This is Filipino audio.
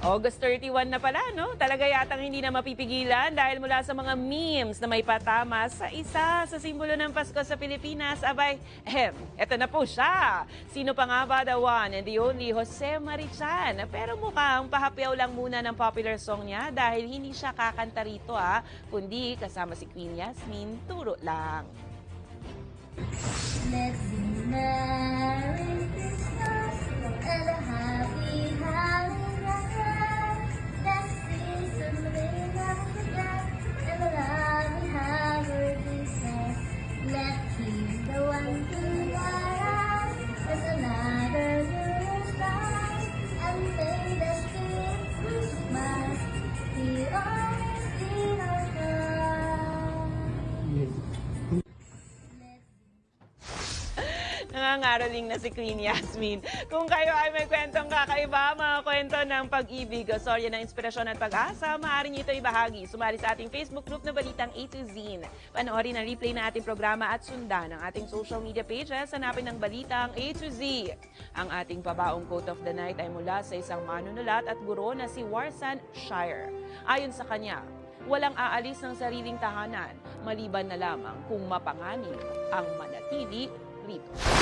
August 31 na pala, no? Talaga yatang hindi na mapipigilan dahil mula sa mga memes na may patama sa isa sa simbolo ng Pasko sa Pilipinas. Abay, ehem, eto na po siya. Sino pa nga ba the one and the only Jose Marichan? Pero mukhang pahapyaw lang muna ng popular song niya dahil hindi siya kakanta rito, ah. Kundi kasama si Queen Yasmin, turo lang. Let's Nangangaraling na si Queen Yasmin. Kung kayo ay may kwentong kakaiba, mga kwento ng pag-ibig, storya ng inspirasyon at pag-asa, maaari niyo ito ibahagi. Sumali sa ating Facebook group na Balitang A to Z. Panoorin ang replay na ating programa at sundan ang ating social media pages. Hanapin ng Balitang A to Z. Ang ating pabaong quote of the night ay mula sa isang manunulat at guro na si Warsan Shire. Ayon sa kanya, walang aalis ng sariling tahanan, maliban na lamang kung mapanganib ang manatili rito.